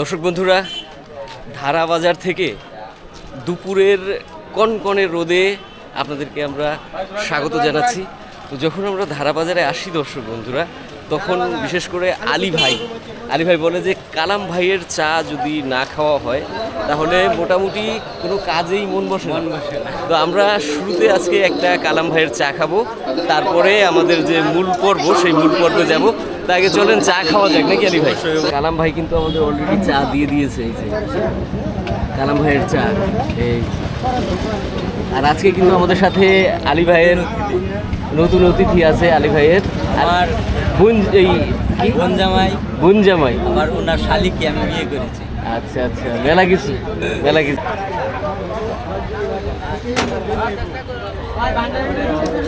দর্শক বন্ধুরা ধারা বাজার থেকে দুপুরের কনকনে রোদে আপনাদেরকে আমরা স্বাগত জানাচ্ছি। তো যখন আমরা ধারা বাজারে আসি দর্শক বন্ধুরা, তখন বিশেষ করে আলী ভাই আলী ভাই বলে যে কালাম ভাইয়ের চা যদি না খাওয়া হয় তাহলে মোটামুটি কোনো কাজেই মন বসে না। তো আমরা শুরুতে আজকে একটা কালাম ভাইয়ের চা খাব তারপরে আমাদের যে মূল পর্ব সেই মূল পর্বে যাব। তা আগে চলেন চা খাওয়া যাক নাকি আলী ভাই? কালাম ভাই কিন্তু আমাদের অলরেডি চা দিয়ে দিয়েছে এই যে। কালাম ভাইয়ের চা এই। আর আজকে কিন্তু আমাদের সাথে আলী ভাইয়ের নতুন অতিথি আছে আলী ভাইয়ের। আমার বুন এই বোন জামাই। বুন জামাই। আমার ওনার শালিকে আমি বিয়ে করেছি। আচ্ছা আচ্ছা মেলা কিছু মেলা কিছু।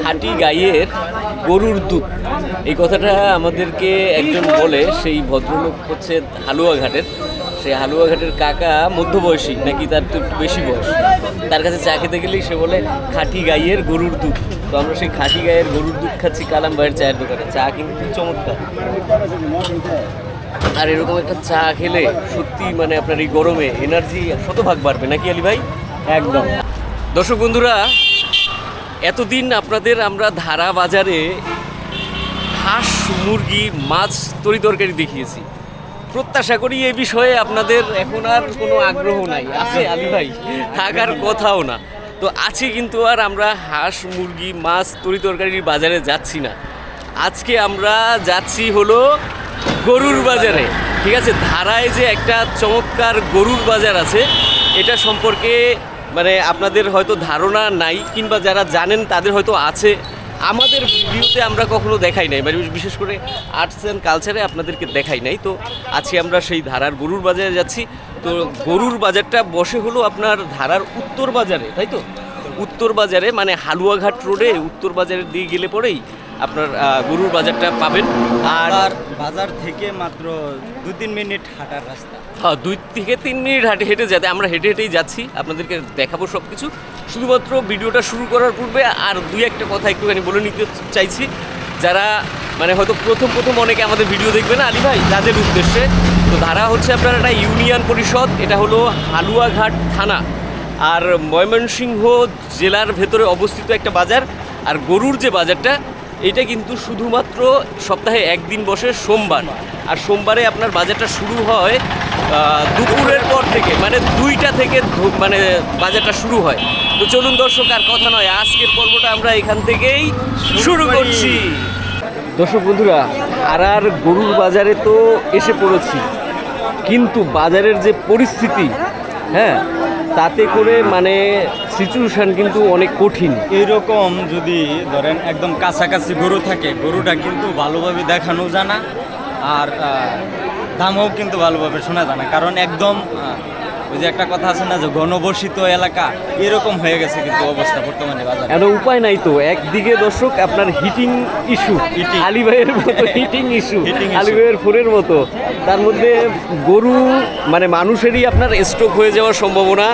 খাঁটি গাইয়ের গরুর দুধ। এই কথাটা আমাদেরকে একজন বলে সেই ভদ্রলোক হচ্ছে হালুয়াঘাটের সেই হালুয়াঘাটের কাকা মধ্যবয়সী নাকি তার তো একটু বেশি বয়স। তার কাছে চা খেতে গেলেই সে বলে খাঁটি গাইয়ের গরুর দুধ। তো আমরা সেই খাঁটি গায়ের গরুর দুধ খাচ্ছি, কালাম ভাইয়ের চায়ের দোকানে। চা কিন্তু চমৎকার। আর এরকম একটা চা খেলে সত্যি মানে আপনার এই গরমে এনার্জি শতভাগ বাড়বে। নাকি আলী ভাই? একদম। দর্শক বন্ধুরা, এতদিন আপনাদের আমরা ধারা বাজারে হাঁস, মুরগি, মাছ তরি তরকারি দেখিয়েছি। প্রত্যাশা করি এই বিষয়ে আপনাদের এখন আর কোনো আগ্রহ নাই। আছে আলী ভাই? থাকার কথাও না। তো আছে কিন্তু আর আমরা হাঁস, মুরগি, মাছ, তরি তরকারির বাজারে যাচ্ছি না। আজকে আমরা যাচ্ছি হলো গরুর বাজারে। ঠিক আছে, ধারায় যে একটা চমৎকার গরুর বাজার আছে, এটা সম্পর্কে মানে আপনাদের হয়তো ধারণা নাই, কিংবা যারা জানেন তাদের হয়তো আছে। আমাদের ভিডিওতে আমরা কখনো দেখাই নাই মানে বিশেষ করে আর্টস অ্যান্ড কালচারে আপনাদেরকে দেখাই নাই। তো আজকে আমরা সেই ধারার গরুর বাজারে যাচ্ছি। তো গরুর বাজারটা বসে হলো আপনার ধারার উত্তর বাজারে তাই তো? উত্তর বাজারে মানে হালুয়াঘাট রোডে উত্তর বাজারের দিয়ে গেলে পরেই আপনার গরুর বাজারটা পাবেন। আর আর বাজার থেকে মাত্র দু তিন মিনিট হাঁটার রাস্তা। হ্যাঁ দুই থেকে তিন মিনিট হাঁটে হেঁটে যাতে আমরা হেঁটে হেঁটেই যাচ্ছি। আপনাদেরকে দেখাবো সব কিছু শুধুমাত্র ভিডিওটা শুরু করার পূর্বে আর দুই একটা কথা একটুখানি বলে নিতে চাইছি। যারা মানে হয়তো প্রথম প্রথম অনেকে আমাদের ভিডিও দেখবে না আলী ভাই তাদের উদ্দেশ্যে তো ধারা হচ্ছে আপনার একটা ইউনিয়ন পরিষদ, এটা হলো হালুয়াঘাট থানা। আর ময়মনসিংহ জেলার ভেতরে অবস্থিত একটা বাজার, আর গরুর যে বাজারটা, এটা কিন্তু শুধুমাত্র সপ্তাহে একদিন বসে সোমবার। আর সোমবারে আপনার বাজারটা শুরু হয় দুপুরের পর থেকে মানে দুইটা থেকে মানে বাজারটা শুরু হয়। তো চলুন দর্শক, আর কথা নয়, আজকের পর্বটা আমরা এখান থেকেই শুরু করছি। দর্শক বন্ধুরা আর আর গরুর বাজারে তো এসে পড়েছি। কিন্তু বাজারের যে পরিস্থিতি হ্যাঁ তাতে করে মানে সিচুয়েশান কিন্তু অনেক কঠিন। এইরকম যদি ধরেন একদম কাছাকাছি গরু থাকে, গরুটা কিন্তু ভালোভাবে দেখানো জানা আর দামও কিন্তু ভালোভাবে শোনা জানা কারণ একদম ওই যে একটা কথা আছে না যে ঘনবসিত এলাকা এরকম হয়ে গেছে কিন্তু অবস্থা বর্তমানে বাজারে। এত উপায় নাই তো। একদিকে দর্শক আপনার হিটিং ইস্যু Heating. আলী ভাইয়ের মতো heating issue Heating issue. Ali ভাইয়ের ফোনের মতো। তার মধ্যে গরু মানে মানুষেরই আপনার স্ট্রোক হয়ে যাওয়ার সম্ভাবনা।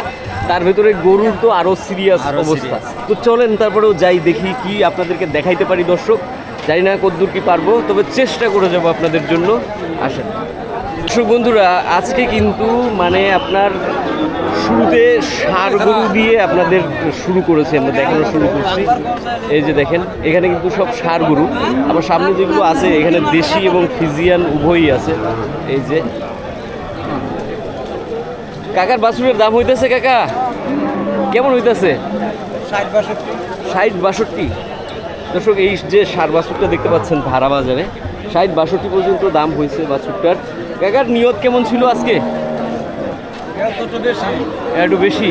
তার ভেতরে গরুর তো আরও সিরিয়াস অবস্থা। তো চলেন তারপরেও যাই দেখি কি আপনাদেরকে দেখাইতে পারি দর্শক। জানি না কতদূর কি পারব তবে চেষ্টা করে যাব আপনাদের জন্য। আসেন। দর্শক বন্ধুরা আজকে কিন্তু মানে আপনার শুরুতে ষাঁড় গরু দিয়ে আপনাদের শুরু করেছি আমরা দেখানো শুরু করছি। এই যে দেখেন এখানে কিন্তু সব ষাঁড় গরু। আমার সামনে যেগুলো আছে এখানে দেশি এবং ফিজিয়ান উভয়ই আছে। এই যে। কাকার বাছুরের দাম হইতেছে কাকা? কেমন হইতেছে? ষাট বাষট্টি। দর্শক এই যে সার বাছুরটা দেখতে পাচ্ছেন ভাড়া বাজারে। ষাট বাষট্টি পর্যন্ত দাম হয়েছে বাছুরটার। কাকার নিয়ত কেমন ছিল আজকে? একটু বেশি।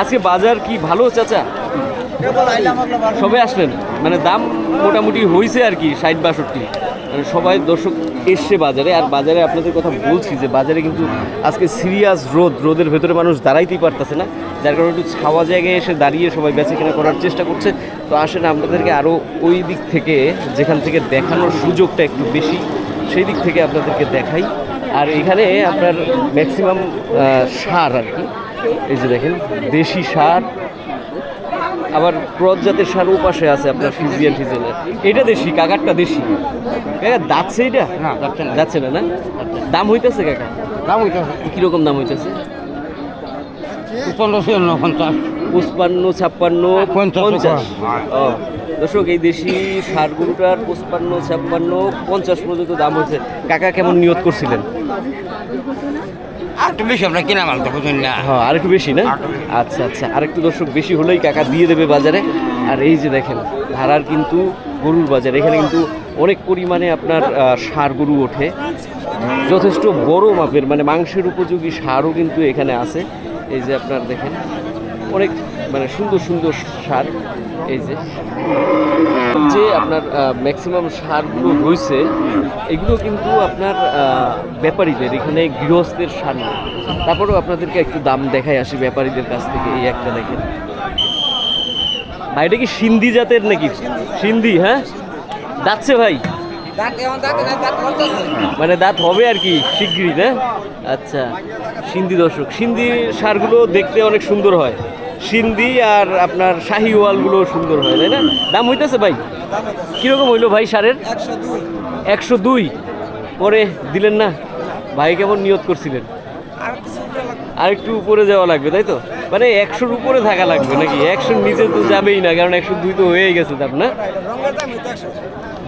আজকে বাজার কি ভালো চাচা? সবাই আসলেন? মানে দাম মোটামুটি হয়েছে আর কি ষাট বাষট্টি। মানে সবাই দর্শক এসছে বাজারে আর বাজারে আপনাদের কথা বলছি যে বাজারে কিন্তু আজকে সিরিয়াস রোদ রোদের ভেতরে মানুষ দাঁড়াইতেই পারতেছে না। যার কারণে একটু ছাওয়া জায়গায় এসে দাঁড়িয়ে সবাই বেচা কেনা করার চেষ্টা করছে। তো আসেন আপনাদেরকে আরও ওই দিক থেকে যেখান থেকে দেখানোর সুযোগটা একটু বেশি। সেই দিক থেকে আপনাদেরকে দেখাই। আর এখানে আপনার ম্যাক্সিমাম সার আর কি। এই যে দেখেন দেশি সার। আবার ক্রস জাতের সার পাশে আছে আপনার ফিজিয়ান ফিজিয়ানের এটা দেশি কাকারটা দেশি। কাকা দাচ্ছে এটা? না, যাচ্ছে না। না দাম হইতেছে কাকা? দাম হইতে কীরকম দাম হইতেছে? পঁচপান্ন ছাপ্পান্ন পঞ্চাশ দর্শক এই দেশি সার গরুটার পঁচপান্ন ছাপ্পান্ন পঞ্চাশ পর্যন্ত দাম হচ্ছে কাকা কেমন নিয়ত করছিলেন? আর একটু বেশি আমরা কিনা মাল তো বুঝুন না। হ্যাঁ আর একটু বেশি না? আচ্ছা আচ্ছা। আর একটু দর্শক বেশি হলেই কাকা দিয়ে দেবে বাজারে। আর এই যে দেখেন ধারার কিন্তু গরুর বাজার। এখানে কিন্তু অনেক পরিমাণে আপনার ষাঁড় গরু ওঠে। যথেষ্ট বড় মাপের মানে মাংসের উপযোগী সারও কিন্তু এখানে আছে। এই যে আপনার দেখেন অনেক মানে সুন্দর সুন্দর সার এই যে। যে আপনার ম্যাক্সিমাম সারগুলো রয়েছে এগুলো কিন্তু আপনার ব্যাপারীদের এখানে গৃহস্থের সার না তারপরেও আপনাদেরকে একটু দাম দেখাই আসি ব্যাপারীদের কাছ থেকে এই একটা দেখেন। ভাই এটা কি সিন্ধি জাতের নাকি? সিন্ধি হ্যাঁ? যাচ্ছে ভাই। মানে দাঁত হবে আর কি শিগগিরই না আচ্ছা সিন্ধি দর্শক সিন্ধি সারগুলো দেখতে অনেক সুন্দর হয়। সিন্ধি আর আপনার শাহি ওয়ালগুলো সুন্দর হয় তাই না? দাম হইতেছে ভাই? কীরকম হইল ভাই সারের? একশো দুই। পরে দিলেন না? ভাই কেমন নিয়ত করছিলেন? আর একটু উপরে যাওয়া লাগবে তাই তো? মানে একশোর উপরে থাকা লাগবে নাকি? একশোর নিচে তো যাবেই না কারণ একশো দুই তো হয়ে গেছে তার না?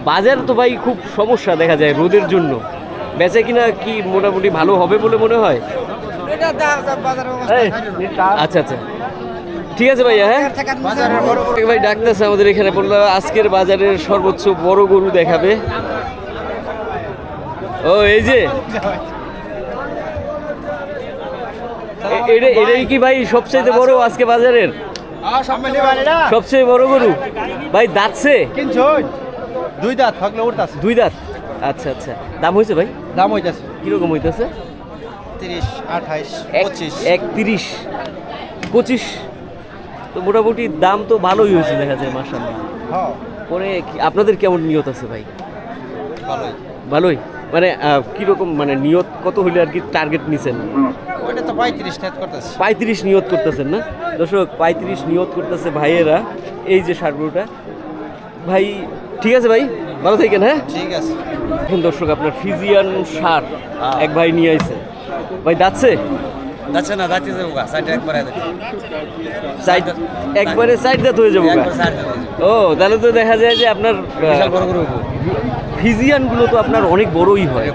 বাজার তো ভাই খুব সমস্যা দেখা যায় রোদের জন্য। বেচে কিনা কি মোটামুটি ভালো হবে বলে মনে হয়? আচ্ছা আচ্ছা। ঠিক আছে ভাইয়া হ্যাঁ? ভাই ডাকতেছে আমাদের এখানে বলল আজকের বাজারের সর্বোচ্চ বড় গরু দেখাবে। ও এই যে। এটাই কি ভাই সবচেয়ে বড় আজকে বাজারের? সবচেয়ে বড় গরু? ভাই দাঁতছে? দুই দাঁত থাকলে উঠতেছে। দুই দাঁত? আচ্ছা আচ্ছা। দাম হয়েছে ভাই? দাম হইতেছে। কীরকম হইতেছে? তিরিশ আঠাইশ পঁচিশ। এক তিরিশ পঁচিশ। তো মোটামুটি দাম তো ভালোই হয়েছে দেখা যায় মাসাল্লাহ হ্যাঁ। পরে কি- আপনাদের কেমন নিয়ত আছে ভাই? ভালোই। ভালোই? মানে কীরকম মানে নিয়ত কত হইলে আর কি টার্গেট নিছেন? ওইটা তো পঁয়ত্রিশ নেট করতেছে। পঁয়ত্রিশ নিয়ত করতেছেন না? দর্শক পঁয়ত্রিশ নিয়ত করতেছে ভাইয়েরা এই যে সারগুলোটা ভাই ঠিক আছে ভাই? ভালো থাকেন হ্যাঁ? ঠিক আছে। এখন দর্শক আপনার ফিজিয়ান সার এক ভাই নিয়ে আইছে। ভাই দাচ্ছে যাচ্ছে না যাচ্ছে যাব গা সাইডে একবার সাইড একবারে সাইড দাঁত হয়ে যাব। ও তাহলে তো দেখা যায় যে আপনার ফিজিয়ানগুলো তো আপনার অনেক বড়ই হয়।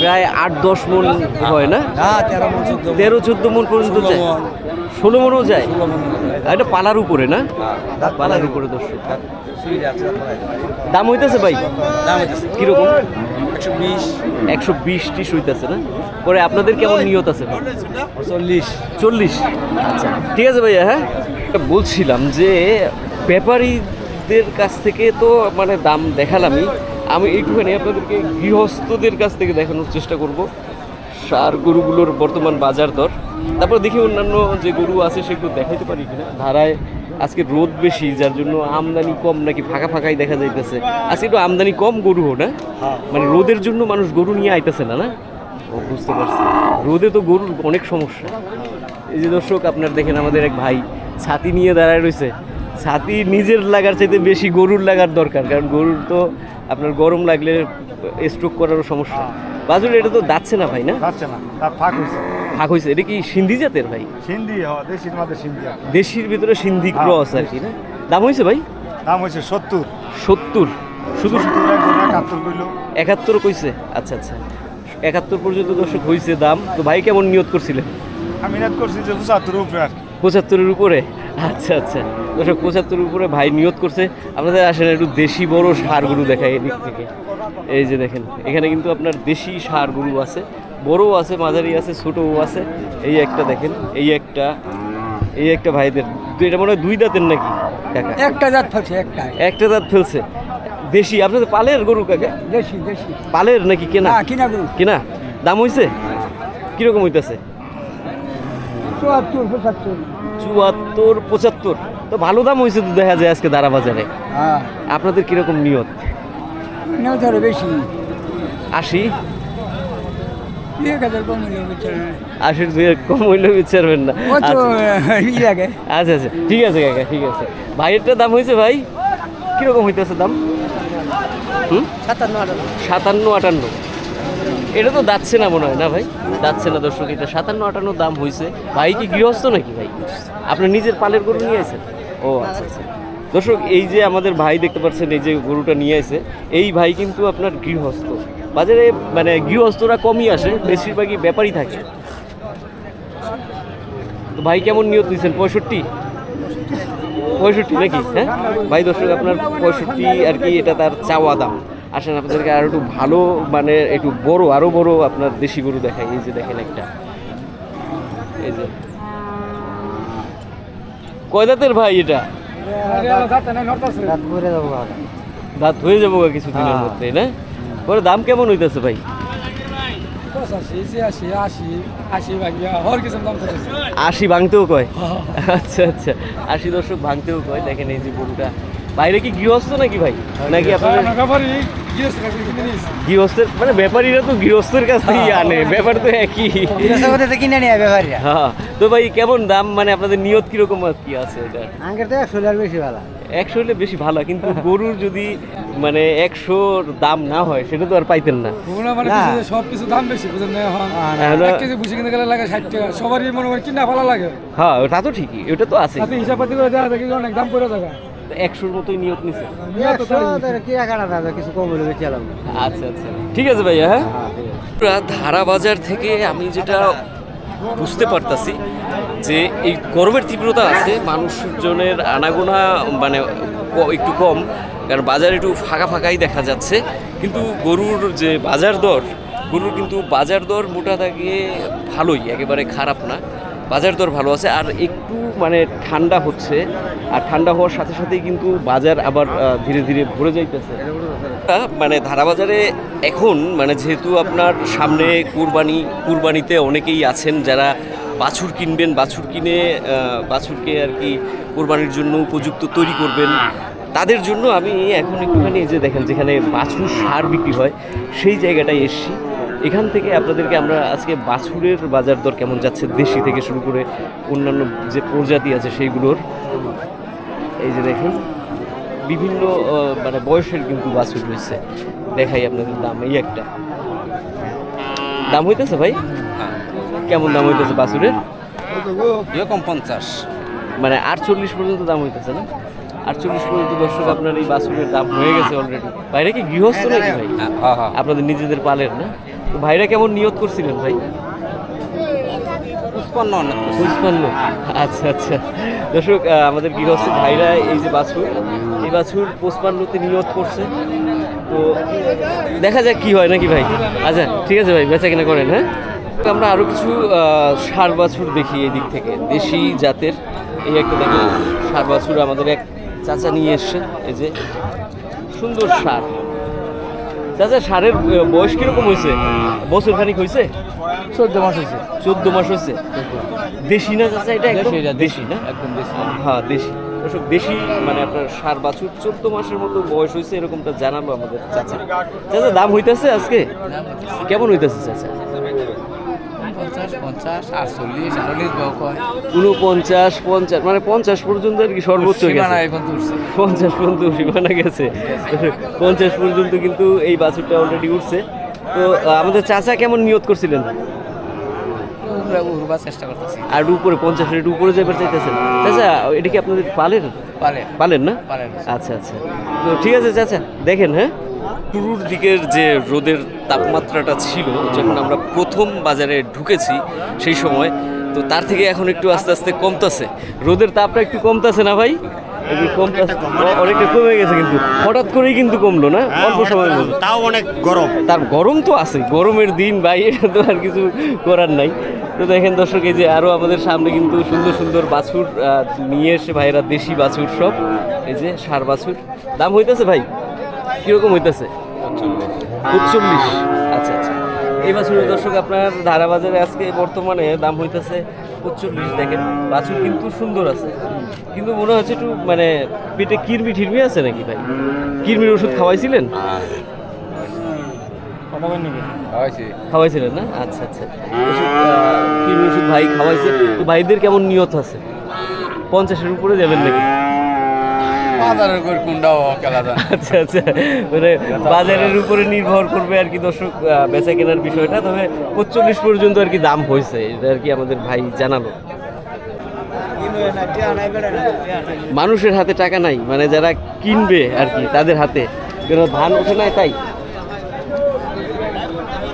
প্রায় আট দশ মন হয় না? তেরো চোদ্দ মন। পর্যন্ত ষোলো যায়? ষোলো মনও যায়? এটা পালার উপরে না? পালার উপরে দর্শক। দাম হইতেছে ভাই? দাম হইতেছে। কীরকম? একশো বিশ। একশো বিশ টিস হইতেছে না? পরে আপনাদের কেমন নিয়ত আছে? চল্লিশ। চল্লিশ। আচ্ছা। ঠিক আছে ভাইয়া হ্যাঁ? এটা বলছিলাম যে ব্যাপারীদের কাছ থেকে তো মানে দাম দেখালামই। আমি এইটুখানি আপনাদেরকে গৃহস্থদের কাছ থেকে দেখানোর চেষ্টা করব। সার গরুগুলোর বর্তমান বাজার দর। তারপর দেখি অন্যান্য যে গরু আছে সেগুলো দেখাইতে পারি কিনা। ধারায় আজকে রোদ বেশি যার জন্য আমদানি কম নাকি ফাঁকা ফাঁকাই দেখা যাইতেছে। আজকে একটু আমদানি কম গরু না? মানে রোদের জন্য মানুষ গরু নিয়ে আইতেছে না না? ও বুঝতে পারছি। রোদে তো গরুর অনেক সমস্যা। এই যে দর্শক আপনার দেখেন আমাদের এক ভাই ছাতি নিয়ে দাঁড়ায় রয়েছে। ছাতি নিজের লাগার চাইতে বেশি গরুর লাগার দরকার কারণ গরুর তো আপনার গরম লাগলে স্ট্রোক করারও সমস্যা। বাজুর এটা তো যাচ্ছে না ভাই না? না ফাঁক হয়েছে ফাঁক হয়েছে এটা কি সিন্ধি জাতের ভাই? সিন্ধি দেশির মধ্যে সিন্ধি দেশির ভিতরে সিন্ধি ক্রস আর কি না? দাম হয়েছে ভাই? দাম হয়েছে সত্তর। সত্তর। শুধু একাত্তর কইলো। একাত্তর কইছে? আচ্ছা আচ্ছা। একাত্তর পর্যন্ত দর্শক হয়েছে দাম। তো ভাই কেমন নিয়ত করছিলেন? আমি নেট করছি যে পঁচাত্তর উপরে আর পঁচাত্তরের উপরে? আচ্ছা আচ্ছা। দর্শক পঁচাত্তরের উপরে ভাই নিয়ত করছে। আপনাদের আসেন একটু দেশি বড় সার গরু দেখায় এদিক থেকে। এই যে দেখেন এখানে কিন্তু আপনার দেশি সার গরু আছে। বড়ও আছে মাঝারি আছে ছোটও আছে। এই একটা দেখেন এই একটা এই একটা ভাইদের। তো এটা মনে হয় দুই দাঁতের নাকি? একটা জাত ফেলছে একটা। একটা দাঁত ফেলছে। দেশি আপনাদের পালের গরু কাকে? দেশি দেশি। পালের নাকি কেনা? কিনা গরু। কেনা? দাম হইছে? কীরকম হইতেছে? চুয়াত্তর পঁচাত্তর। চুয়াত্তর পঁচাত্তর। তো ভালো দাম হয়েছে তো দেখা যায় আজকে দারা বাজারে হ্যাঁ। আপনাদের কীরকম নিয়ত? নেও ধরে বেশি। আশি? আশির দুই কম হইলে বিচারবেন না। আচ্ছা। আচ্ছা আচ্ছা। ঠিক আছে কাকা ঠিক আছে। ভাইয়েরটা দাম হয়েছে ভাই? কীরকম হইতেছে দাম? সাতান্ন আটান্ন। এটা তো যাচ্ছে না মনে হয় না ভাই? যাচ্ছে না দর্শক এটা সাতান্ন আটান্ন দাম হয়েছে ভাই কি গৃহস্থ নাকি ভাই? আপনার নিজের পালের গরু নিয়ে আসেন ও আচ্ছা আচ্ছা। দর্শক এই যে আমাদের ভাই দেখতে পাচ্ছেন এই যে গরুটা নিয়ে আসে এই ভাই কিন্তু আপনার গৃহস্থ। বাজারে মানে গৃহস্থরা কমই আসে বেশিরভাগই ব্যাপারই থাকে। তো ভাই কেমন নিয়ত দিচ্ছেন পঁয়ষট্টি? পঁয়ষট্টি নাকি? হ্যাঁ? ভাই দর্শক আপনার পঁয়ষট্টি আর কি এটা তার চাওয়া দাম। আসেন আপনাদেরকে আরও একটু ভালো মানে একটু বড় আরও বড় আপনার দেশি গরু দেখাই। এই যে দেখেন একটা। এই যে। কয় দাঁতের ভাই এটা? দাঁত হয়ে যাব কিছুদিনের মধ্যে না? পরে দাম কেমন হইতেছে ভাই? আশি ভাঙতেও কয়। আচ্ছা আচ্ছা। আশি দর্শক ভাঙতেও কয় দেখেন এই যে গরুটা বাইরে কি গৃহস্থ নাকি ভাই? নাকি আপনার গৃহস্থের মানে ব্যাপারীরা তো গৃহস্থের কাছ থেকেই আনে ব্যাপার তো একই। কিনে নিয়ে ব্যাপারীরা। হ্যাঁ তো ভাই কেমন দাম? মানে আপনাদের নিয়ত কীরকম কি আছে এটা? আঙ্কের তো একশো আর বেশি ভালো। একশো হলে বেশি ভালো কিন্তু গরুর যদি মানে একশোর দাম না হয় সেটা তো আর পাইতেন না। মানে। সব কিছু দাম বেশি বুঝেন না এখন? এখন এক কেজি ভুসি কিনতে গেলে লাগে ষাট টাকা সবারই মনে হয় কিনা ভালো লাগে। হ্যাঁ তা তো ঠিকই ওটা তো আছে হিসাব পাতি করে দেওয়া দেখি অনেক দাম করে থাকা একশোর মতোই নিয়ত নিছে। আচ্ছা আচ্ছা। ঠিক আছে ভাইয়া হ্যাঁ? আমরা ধারা বাজার থেকে আমি যেটা বুঝতে পারতাছি যে এই গরমের তীব্রতা আছে, মানুষজনের আনাগোনা মানে একটু কম, কারণ বাজার একটু ফাঁকা ফাঁকাই দেখা যাচ্ছে। কিন্তু গরুর যে বাজার দর, গরুর কিন্তু বাজার দর মোটা থাকে ভালোই, একেবারে খারাপ না। বাজার দর ভালো আছে, আর একটু মানে ঠান্ডা হচ্ছে, আর ঠান্ডা হওয়ার সাথে সাথেই কিন্তু বাজার আবার ধীরে ধীরে ভরে যাইতেছে। মানে ধারাবাজারে এখন মানে যেহেতু আপনার সামনে কুরবানি, কুরবানিতে অনেকেই আছেন যারা বাছুর কিনবেন, বাছুর কিনে বাছুরকে আর কি কোরবানির জন্য উপযুক্ত তৈরি করবেন, তাদের জন্য আমি এখন একটুখানি যে দেখেন, যেখানে বাছুর সার বিক্রি হয়, সেই জায়গাটায় এসছি। এখান থেকে আপনাদেরকে আমরা আজকে বাছুরের বাজার দর কেমন যাচ্ছে দেশি থেকে শুরু করে অন্যান্য যে প্রজাতি আছে সেইগুলোর? এই যে দেখেন বিভিন্ন মানে বয়সের কিন্তু বাছুর রয়েছে। দেখাই আপনাদের দাম এই একটা। দাম হইতেছে ভাই? কেমন দাম হইতেছে বাছুরের? এরকম পঞ্চাশ। মানে আটচল্লিশ পর্যন্ত দাম হইতেছে না? আটচল্লিশ পর্যন্ত দর্শক আপনার এই বাছুরের দাম হয়ে গেছে অলরেডি বাইরে কি গৃহস্থ নাকি ভাই? হ্যাঁ হ্যাঁ। আপনাদের নিজেদের পালের না? ভাইরা কেমন নিয়ত করছিলেন ভাই? উৎপন্ন অনেক আচ্ছা আচ্ছা। দর্শক আমাদের গৃহস্থ ভাইরা এই যে বাছুর এই বাছুর পঁচপান্নতে নিয়ত করছে। তো দেখা যাক কি হয় নাকি ভাই? আচ্ছা ঠিক আছে ভাই বেচা কিনা করেন হ্যাঁ? তো আমরা আরও কিছু ষাঁড় বাছুর দেখি এই দিক থেকে। দেশি জাতের এই একটা দেখি সার বাছুর আমাদের এক চাচা নিয়ে এসছে। এই যে সুন্দর সার। চাচা সারের বয়স কীরকম হয়েছে? বছর খানিক হয়েছে? চোদ্দ মাস হয়েছে। চোদ্দ মাস হয়েছে? দেশি না চাচা এটা একদম? দেশি না? একদম দেশি। হ্যাঁ দেশি। দর্শক দেশি মানে আপনার সার বাছুর চোদ্দ মাসের মতো বয়স হয়েছে এরকমটা জানাব আমাদের চাচা। চাচা দাম হইতেছে আজকে? কেমন হইতেছে চাচা? পঞ্চাশ পঞ্চাশ আটচল্লিশ আটচল্লিশ বেও কয়? উনপঞ্চাশ পঞ্চাশ মানে পঞ্চাশ পর্যন্ত আর কি সর্বোচ্চ পঞ্চাশ পর্যন্ত সীমানা গেছে। পঞ্চাশ পর্যন্ত কিন্তু এই বাছুরটা অলরেডি উঠছে। তো আমাদের চাচা কেমন নিয়ত করছিলেন? চেষ্টা করতেছি। আর উপরে পঞ্চাশের উপরে যাবার চাইতেছেন। চাচা এটা কি আপনাদের পালের? পালেন না? পালেন। আচ্ছা আচ্ছা। তো ঠিক আছে চাচা দেখেন হ্যাঁ? শুরুর দিকের যে রোদের তাপমাত্রাটা ছিল যখন আমরা প্রথম বাজারে ঢুকেছি সেই সময় তো তার থেকে এখন একটু আস্তে আস্তে কমতেছে। রোদের তাপটা একটু কমতেছে না ভাই? একটু কমতাছে। অনেকটা কমে গেছে। কিন্তু। হঠাৎ করেই কিন্তু কমলো না? অল্প সময়ের মধ্যে। তাও অনেক গরম। তার গরম তো আছে। গরমের দিন ভাই এটা তো আর কিছু করার নাই। তো দেখেন দর্শক এই যে আরও আমাদের সামনে কিন্তু সুন্দর সুন্দর বাছুর নিয়ে এসে ভাইরা দেশি বাছুর সব। এই যে সার বাছুর। দাম হইতেছে ভাই? কীরকম হইতেছে? উনচল্লিশ আচ্ছা আচ্ছা। এই বাছুরের দর্শক আপনার ধারা বাজারে আজকে বর্তমানে দাম হইতেছে উনচল্লিশ দেখেন। বাছুর কিন্তু সুন্দর আছে। কিন্তু মনে হচ্ছে একটু মানে পেটে কিরমি ঠিরমি আছে নাকি ভাই? কিরমির ওষুধ খাওয়াইছিলেন? খাওয়াইছিলেন না? আচ্ছা আচ্ছা। আহ, ওষুধ ভাই খাওয়াইছে। তো ভাইদের কেমন নিয়ত আছে? পঞ্চাশের উপরে যাবেন নাকি? বাজারের করে কোনটাও খেলা যায় আচ্ছা আচ্ছা। মানে বাজারের উপরে নির্ভর করবে আর কি দর্শক বেচা কেনার বিষয়টা। তবে পঁচল্লিশ পর্যন্ত আর কি দাম হয়েছে, এটা আর কি আমাদের ভাই জানালো। মানুষের হাতে টাকা নাই মানে যারা কিনবে আর কি, তাদের হাতে। কেন ধান ওঠে নাই তাই।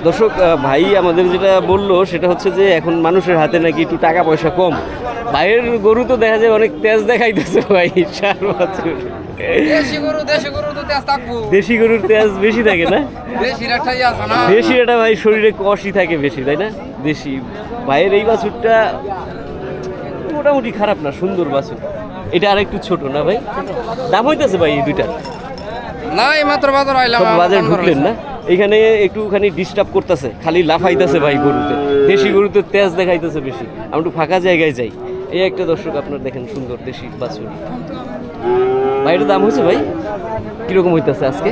দর্শক ভাই আমাদের যেটা বলল, সেটা হচ্ছে যে এখন মানুষের হাতে নাকি একটু টাকা পয়সা কম। ভাইয়ের গরু তো দেখা যায় অনেক তেজ দেখাইতেছে ভাই সার বছর দেশি গরুর তেজ বেশি থাকে না? দেশি এটা ভাই শরীরে কষই থাকে বেশি তাই না? দেশি। ভাইয়ের এই বাছুরটা মোটামুটি খারাপ না সুন্দর বাছুর। এটা আর একটু ছোট না ভাই? দাম হইতেছে ভাই এই দুইটা? না এই মাত্র বাজার আইলাম বাজারে ঢুকলেন না? এখানে একটুখানি ডিস্টার্ব করতেছে খালি লাফাইতেছে ভাই গরুতে। দেশি গরুতে তেজ দেখাইতেছে বেশি। আমরা একটু ফাঁকা জায়গায় যাই। এই একটা দর্শক আপনার দেখেন, সুন্দর দেশি বাছুর। ভাই দাম হয়েছে ভাই? কীরকম হইতেছে আজকে?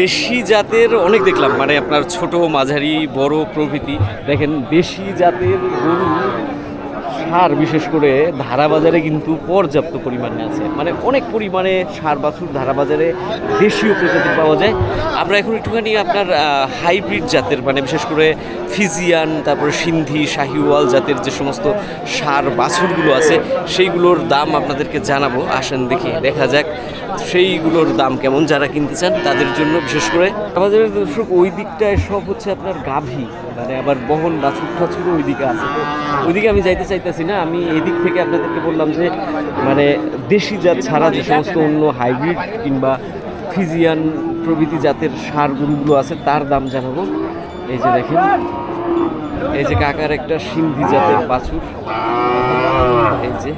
দেশি জাতের অনেক দেখলাম মানে আপনার ছোট, মাঝারি, বড় প্রভৃতি। দেখেন, দেশি জাতের গরু, সার বিশেষ করে ধারা বাজারে কিন্তু পর্যাপ্ত পরিমাণে আছে। মানে অনেক পরিমাণে সার, বাছুর ধারা বাজারে দেশীয় প্রজাতির পাওয়া যায়। আমরা এখন একটুখানি আপনার হাইব্রিড জাতের মানে বিশেষ করে ফিজিয়ান, তারপরে সিন্ধি, শাহিওয়াল জাতের যে সমস্ত সার, বাছুরগুলো আছে, সেইগুলোর দাম আপনাদেরকে জানাব। আসেন দেখি, দেখা যাক। সেইগুলোর দাম কেমন যারা কিনতে চান তাদের জন্য বিশেষ করে? আমাদের দর্শক, ওই দিকটায় সব হচ্ছে আপনার গাভী মানে আবার বহন বাছুর টাছুরও ওই দিকে আছে। ওইদিকে আমি যাইতে চাইতেছি না, আমি এদিক থেকে আপনাদেরকে বললাম যে মানে দেশি জাত ছাড়া যে সমস্ত অন্য হাইব্রিড কিংবা ফিজিয়ান প্রভৃতি জাতের সার আছে, তার দাম জানাব। এই যে দেখেন, এই যে কাকার একটা সিন্ধি জাতের বাছুর। এই যে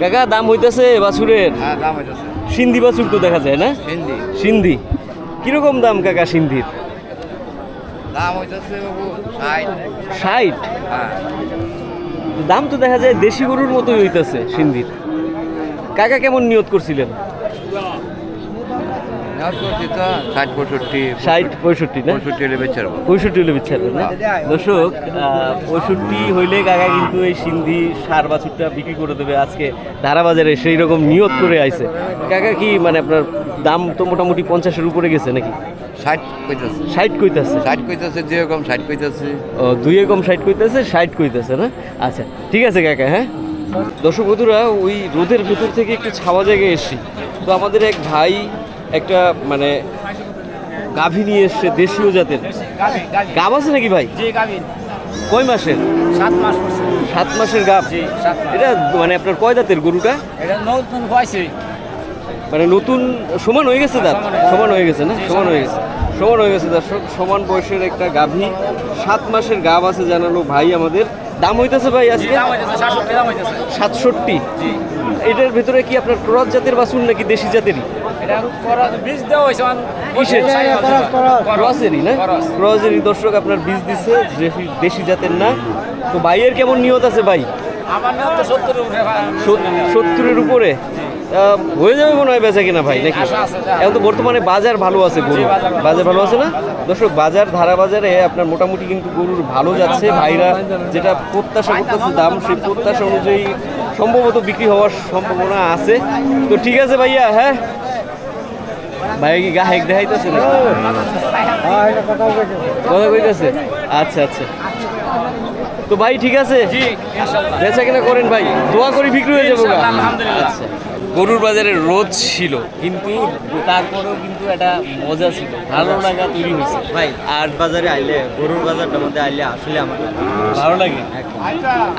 কাকা দাম হইতেছে বাছুরের? হ্যাঁ দাম হইতেছে। সিন্ধি বাছুর তো দেখা যায় না? সিন্ধি। কীরকম দাম কাকা সিন্ধির? দাম হইতেছে ষাট? হ্যাঁ। দাম তো দেখা যায় দেশি গরুর মতোই হইতেছে সিন্ধির। কাকা কেমন নিয়ত করছিলেন? ষাট পঁয়ষট্টি ষাট পঁয়ষট্টি না পঁয়ষট্টি হলে না? দর্শক পঁয়ষট্টি হইলে কাকা কিন্তু এই সিন্ধি সার বাছুরটা বিক্রি করে দেবে। আজকে ধারা বাজারে সেই রকম নিয়ত করে আইছে। কাকা কি মানে আপনার দাম তো মোটামুটি পঞ্চাশের উপরে গেছে নাকি? ষাট কইতেছে। ষাট কইতাছে? ষাট কইতেছে ষাট কইতেছে। ও দুই ষাট কইতেছে ষাট কইতেছে না? আচ্ছা ঠিক আছে কাকা হ্যাঁ? দর্শক বন্ধুরা ওই রোদের ভেতর থেকে একটু ছাওয়া জায়গায় এসছি। তো আমাদের এক ভাই একটা মানে গাভী নিয়ে এসছে দেশীয় জাতের। গাভ আছে নাকি ভাই? কয় মাসের? সাত মাস সাত মাসের গাভ? এটা মানে আপনার কয় দাঁতের গরুটা? মানে নতুন সমান হয়ে গেছে দাঁত? সমান হয়ে গেছে। না? সমান হয়ে গেছে। সমান হয়ে গেছে দর্শক সমান বয়সের একটা গাভী। সাত মাসের গাভ আছে জানালো ভাই আমাদের। দাম হইতেছে ভাই আজকে? সাতষট্টি এটার ভেতরে কি আপনার ক্রস জাতের বাসুন নাকি দেশি জাতেরই? Cross। ক্রসেরই দর্শক আপনার বীজ দিচ্ছে দেশি জাতের না। তো ভাইয়ের কেমন নিয়ত আছে ভাই? সত্তরের উপরে হয়ে যাবে মনে হয় বেচা কিনা ভাই নাকি। এখন তো বর্তমানে বাজার ভালো আছে গরু বাজার ভালো। বাজার ভালো আছে না? দর্শক বাজার ধারা বাজারে আপনার মোটামুটি কিন্তু গরুর ভালো যাচ্ছে। ভাইরা যেটা প্রত্যাশা করতেছে দাম সেই প্রত্যাশা অনুযায়ী সম্ভবত বিক্রি হওয়ার সম্ভাবনা আছে। তো ঠিক আছে ভাইয়া হ্যাঁ? ভাই কি গাহেক দেখাইতেছে না কথা কইতেছে আচ্ছা আচ্ছা। তো ভাই ঠিক আছে? বেচা কেনা করেন ভাই। দোয়া করি বিক্রি হয়ে যাব আচ্ছা। গরুর বাজারে রোদ ছিল কিন্তু তারপরেও কিন্তু একটা মজা ছিল। ভালো লাগা তৈরি হয়েছে। ভাই আট বাজারে আইলে গরুর বাজারটার মধ্যে আইলে আসলে আমার ভালো লাগে।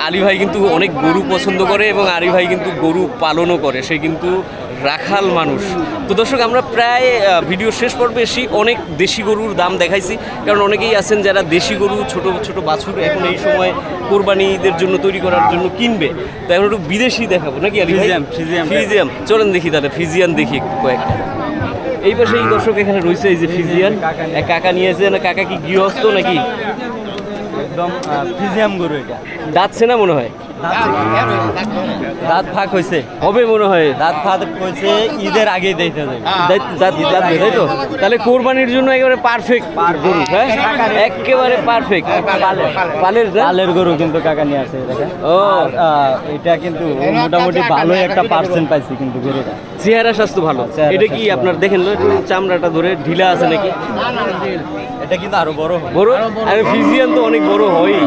আলী ভাই কিন্তু অনেক গরু পছন্দ করে এবং আলী ভাই কিন্তু গরু পালনও করে। সে কিন্তু রাখাল মানুষ। তো দর্শক আমরা প্রায় ভিডিও শেষ পর্বে এসি অনেক দেশি গরুর দাম দেখাইছি। কারণ অনেকেই আছেন যারা দেশি গরু ছোট ছোট বাছুর এখন এই সময় কোরবানিদের জন্য তৈরি করার জন্য কিনবে। তো এখন একটু বিদেশি দেখাবো। নাকি। ফ্রিজিয়াম চলেন দেখি তাহলে ফিজিয়ান দেখি কয়েকটা। এই পাশে এই দর্শক এখানে রয়েছে এই যে ফিজিয়ান এক কাকা নিয়েছে না কাকা কি গৃহস্থ নাকি? একদম ফিজিয়াম গরু এটা। দাঁতছে না মনে হয়? দাঁত ফাঁক হয়েছে হবে মনে হয়। দাঁত ফাঁক হয়েছে ঈদের আগে দিতে হবে। দাঁত দাঁত দাঁত তাই তো? তাহলে কোরবানির জন্য একেবারে পারফেক্ট গরু হ্যাঁ? একেবারে পারফেক্ট পালের না? লালের গরু কিন্তু কাকা নিয়ে দেখেন। ও এটা কিন্তু মোটামুটি ভালোই একটা পার্সেন্ট পাইছি কিন্তু গরুটা। চেহারা স্বাস্থ্য ভালো। এটা কি আপনার দেখেন না, চামড়াটা ধরে ঢিলা আছে নাকি? এটা কিন্তু আরও বড় বড়। আর ফিজিয়ান তো অনেক বড় হয়।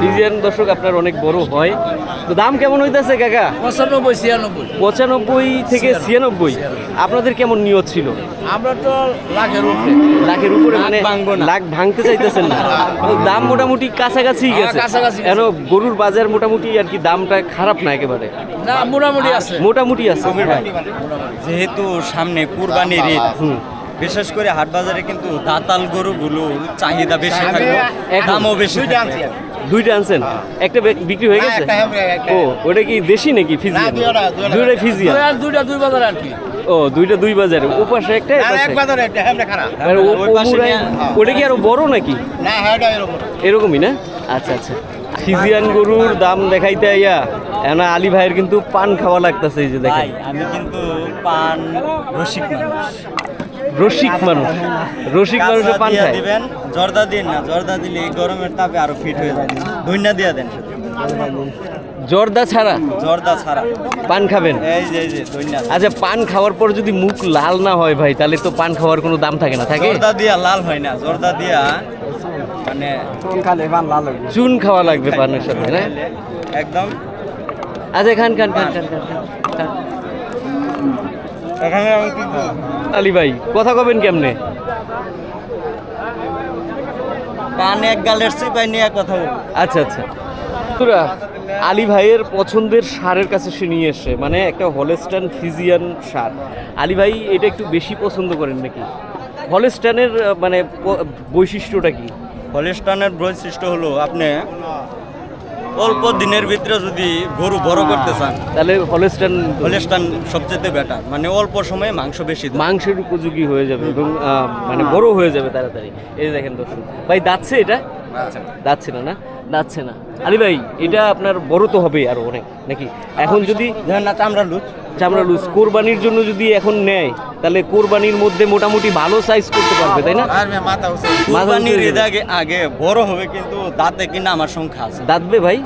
ফিজিয়ান দর্শক আপনার অনেক বড় হয়। দাম কেমন হইতেছে কাকা? পঁচানব্বই ছিয়ানব্বই। পঁচানব্বই থেকে ছিয়ানব্বই। আপনাদের কেমন নিয়ত ছিল? আমরা তো লাখের উপরে। লাখের উপরে মানে লাখ ভাঙতে চাইতেছেন না। দাম মোটামুটি কাছাকাছি হ্যাঁ, গেছে। কাছাকাছি কেন গরুর বাজার মোটামুটি আর কি দামটা খারাপ না একেবারে? না মোটামুটি আছে। মোটামুটি আছে যেহেতু সামনে কুরবানির ঈদ হুম। বিশেষ করে হাট বাজারে কিন্তু দাতাল গরুগুলোর চাহিদা বেশি থাকবে দামও বেশি। দুইটা আনছেন? একটা বিক্রি হয়ে গেছে? ও ওটা কি দেশি নাকি ফিজিয়ান? দুইটা ফিজিয়ান। আর দুইটা দুই বাজার আর কি। ও দুইটা দুই বাজারে। ও পাশে একটা ওটা কি আরও বড় নাকি? এরকমই না? আচ্ছা আচ্ছা। ফিজিয়ান গরুর দাম দেখাইতে আইয়া এনা আলী ভাইয়ের কিন্তু পান খাওয়া লাগতেছে এই যে ভাই দেখেন আমি কিন্তু পান রসিক মানুষ। রসিক মানুষ। রসিক মানুষে পান খায়। দিবেন জর্দা দিন না জর্দা দিলে এই গরমের তাপে আরও ফিট হয়ে যাবে ধন্যা দিয়া দেন। জর্দা ছাড়া? জর্দা ছাড়া। পান খাবেন? এই যে এই যে ধন্যা আচ্ছা পান খাওয়ার পর যদি মুখ লাল না হয় ভাই তাহলে তো পান খাওয়ার কোনো দাম থাকে না থাকে? জর্দা দিয়া লাল হয় না জর্দা দিয়া মানে চুন খাওয়া লাগবে পানের সাথে না? একদম। আচ্ছা খান খান খান খান খান খান, খান এখানে আমি কি করব? আলী ভাই কথা কবেন কেমনে? পান এক গালের সিপাই নিয়ে কথা আচ্ছা আচ্ছা। বন্ধুরা, আলী ভাইয়ের পছন্দের সারের কাছে সে নিয়ে এসে মানে একটা হলেস্টান ফিজিয়ান সার। আলী ভাই এটা একটু বেশি পছন্দ করেন নাকি? হলেস্টানের মানে বৈশিষ্ট্যটা কি? হলিস্টানের বৈশিষ্ট্য হলো আপনি অল্প দিনের ভিতরে যদি গরু বড় করতে চান তাহলে হলেস্টান হলেস্টান সবচেয়ে বেটার মানে অল্প সময়ে মাংস বেশি মাংসের উপযোগী হয়ে যাবে এবং মানে বড় হয়ে যাবে তাড়াতাড়ি। এই দেখেন দর্শক ভাই দাচ্ছে এটা? দাচ্ছে না না? দাচ্ছে না। আলী ভাই এটা আপনার বড় তো হবে আরও অনেক নাকি? এখন যদি না চামড়া লুচ চামড়া লুজ কোরবানির জন্য যদি এখন নেয় তাহলে কোরবানির মধ্যে মোটামুটি ভালো সাইজ করতে পারবে তাই না? মাথা কুরবানির আগে আগে বড় হবে কিন্তু দাঁতে কিনা আমার সংখ্যা আছে। দাঁতবে ভাই?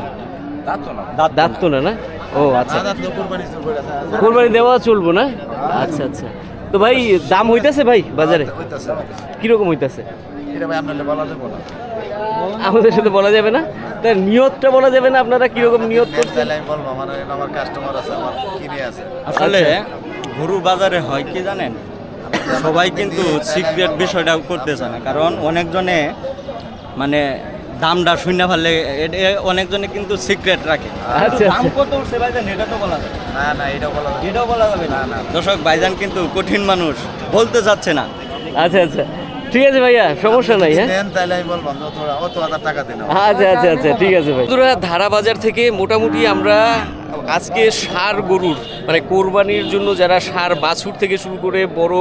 দাঁত দাঁত তো না। না ও আচ্ছা। কোরবানি দেওয়া চলবো না? আচ্ছা আচ্ছা। তো ভাই দাম হইতাছে ভাই বাজারে? কীরকম হইতাছে? আমাদের সাথে বলা যাবে না। তার নিয়তটা বলা যাবে না আপনারা কীরকম নিয়ত করছেন? আসলে গরু বাজারে হয় কি জানেন? সবাই কিন্তু সিক্রেট বিষয়টা করতে চায় না কারণ অনেকজনে মানে দামটা শূন্য ফেললে অনেকজনে কিন্তু সিক্রেট রাখে। আচ্ছা, দাম আচ্ছা। কত উঠছে ভাইজান? এটা তো বলা যাবে এটাও বলা যাবে না। দর্শক ভাইজান কিন্তু কঠিন মানুষ বলতে চাচ্ছে না। আচ্ছা আচ্ছা। ঠিক আছে ভাইয়া সমস্যা নাই হ্যাঁ? আচ্ছা আচ্ছা আচ্ছা ঠিক আছে ভাই। বন্ধুরা ধারা বাজার থেকে মোটামুটি আমরা আজকে সার গরুর মানে কোরবানির জন্য যারা সার বাছুর থেকে শুরু করে বড়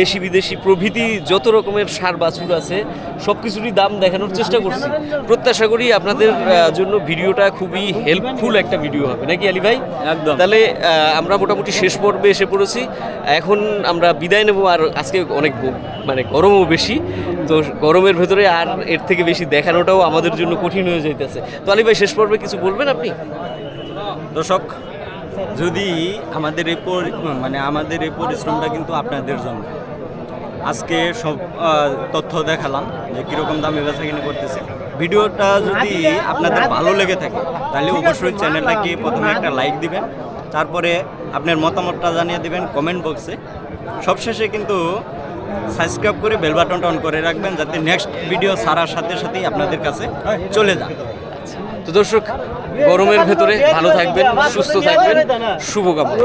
দেশি বিদেশি প্রভৃতি যত রকমের সার বাছুর আছে সব কিছুরই দাম দেখানোর চেষ্টা করছি। প্রত্যাশা করি আপনাদের জন্য ভিডিওটা খুবই হেল্পফুল একটা ভিডিও হবে। নাকি আলী ভাই? একদম। তাহলে আমরা মোটামুটি শেষ পর্বে এসে পড়েছি। এখন আমরা বিদায় নেব আর আজকে অনেক মানে গরমও বেশি। তো গরমের ভেতরে আর এর থেকে বেশি দেখানোটাও আমাদের জন্য কঠিন হয়ে যাইতেছে। তো আলী ভাই শেষ পর্বে কিছু বলবেন আপনি? দর্শক, যদি আমাদের এই মানে আমাদের এই পরিশ্রমটা কিন্তু আপনাদের জন্য। আজকে সব তথ্য দেখালাম যে কীরকম দামে বেচা কিনে করতেছে। ভিডিওটা যদি আপনাদের ভালো লেগে থাকে, তাহলে অবশ্যই চ্যানেলটাকে প্রথমে একটা লাইক দিবেন, তারপরে আপনার মতামতটা জানিয়ে দিবেন কমেন্ট বক্সে। সবশেষে কিন্তু সাবস্ক্রাইব করে বেল বাটনটা অন করে রাখবেন, যাতে নেক্সট ভিডিও ছাড়ার সাথে সাথেই আপনাদের কাছে চলে যায় তো দর্শক গরমের ভেতরে ভালো থাকবেন সুস্থ থাকবেন শুভকামনা।